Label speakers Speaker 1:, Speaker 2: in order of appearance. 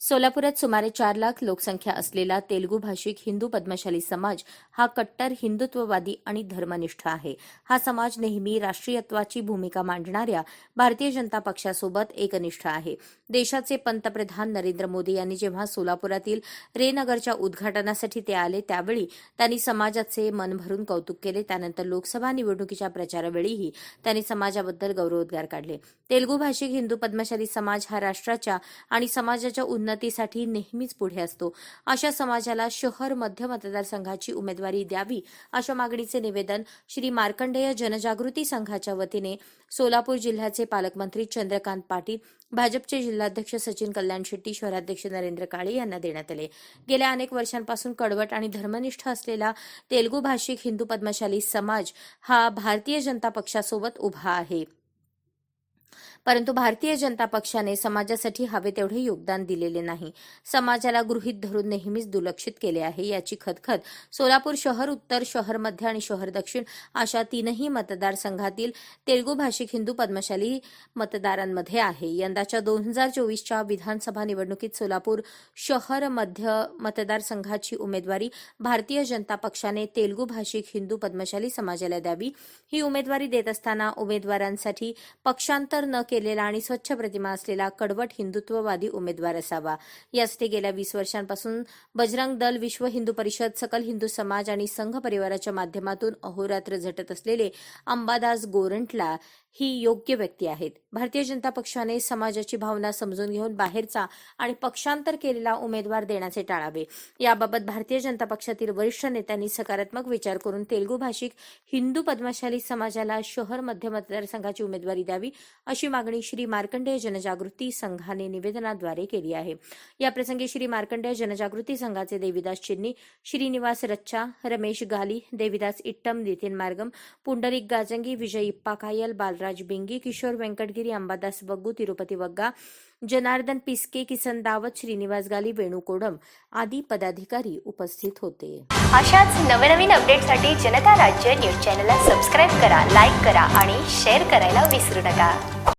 Speaker 1: सोलापुरात सुमारे चार लाख लोकसंख्या असलेला तेलगू भाषिक हिंदू पद्मशाली समाज हा कट्टर हिंदुत्ववादी आणि धर्मनिष्ठ आहे. हा समाज नेहमी राष्ट्रीयत्वाची भूमिका मांडणाऱ्या भारतीय जनता पक्षासोबत एकनिष्ठ आहे. देशाचे पंतप्रधान नरेंद्र मोदी यांनी जेव्हा सोलापुरातील रेनगरच्या उद्घाटनासाठी ते आले त्यावेळी त्यांनी समाजाचे मन भरून कौतुक केले. त्यानंतर लोकसभा निवडणुकीच्या प्रचारावेळीही त्यांनी समाजाबद्दल गौरवोद्गार काढले. तेलगू भाषिक हिंदू पद्मशाली समाज हा राष्ट्राच्या आणि समाजाच्या उन्नतीसाठी नेहमीच पुढे असतो. अशा समाजाला शहर मध्य मतदारसंघाची उमेदवारी द्यावी अशा मागणीचे निवेदन श्री मार्कंडेय जनजागृती संघाच्या वतीने सोलापूर जिल्ह्याचे पालकमंत्री चंद्रकांत पाटील भाजपचे जिल्हाध्यक्ष सचिन कल्याण शेट्टी शहराध्यक्ष नरेंद्र काळे यांना देण्यात आले. गेल्या अनेक वर्षांपासून कडवट आणि धर्मनिष्ठ असलेला तेलगू भाषिक हिंदू पद्मशाली समाज हा भारतीय जनता पक्षासोबत उभा आहे. परंतु भारतीय जनता पक्षाने समाजासाठी हवे तेवढे योगदान दिलेले नाही. समाजाला गृहीत धरून नेहमीच दुर्लक्षित केले आहे याची खतखत सोलापूर शहर उत्तर शहर मध्य आणि शहर दक्षिण अशा तीनही मतदारसंघातील तेलगू भाषिक हिंदू पद्मशाली मतदारांमध्ये आहे. यंदाच्या दोन हजार चोवीसच्या विधानसभा निवडणुकीत सोलापूर शहर मध्य मतदारसंघाची उमेदवारी भारतीय जनता पक्षाने तेलगू भाषिक हिंदू पद्मशाली समाजाला द्यावी. ही उमेदवारी देत असताना उमेदवारांसाठी पक्षांतर न केलेला आणि स्वच्छ प्रतिमा असलेला कडवट हिंदुत्ववादी उमेदवार असावा. यासाठी गेल्या वीस वर्षांपासून बजरंग दल विश्व हिंदू परिषद सकल हिंदू समाज आणि संघ परिवाराच्या माध्यमातून अहोरात्र झटत असलेले अंबादास गोरंटला ही योग्य व्यक्ती आहेत. भारतीय जनता पक्षाने समाजाची भावना समजून घेऊन बाहेरचा आणि पक्षांतर केलेला उमेदवार देण्याचे टाळावे. याबाबत भारतीय जनता पक्षातील वरिष्ठ नेत्यांनी सकारात्मक विचार करून तेलुगू भाषिक हिंदू पद्मशाली समाजाला शहर मध्य मतदारसंघाची उमेदवारी द्यावी अशी मागणी मागणी श्री मार्कंडेय जनजागृती संघाने निवेदनाद्वारे केली आहे. याप्रसंगी श्री मार्कंडेय जनजागृती संघाचे देविदास चिन्नी श्रीनिवास रच्चा रमेश गाली देविदास इट्टम नितीन मार्गम पुंडलिक गाजंगी विजय इप्पा कायल बालराज बिंगी किशोर व्यंकटगिरी अंबादास बग्गू तिरुपती वग्गा जनार्दन पिस्के किसन दावत श्रीनिवास गाली वेणू कोडम आदी पदाधिकारी उपस्थित होते.
Speaker 2: अशाच नवनवीन अपडेटसाठी जनता राज्य न्यूज चॅनलला सबस्क्राईब करा लाईक करा आणि शेअर करायला विसरू नका.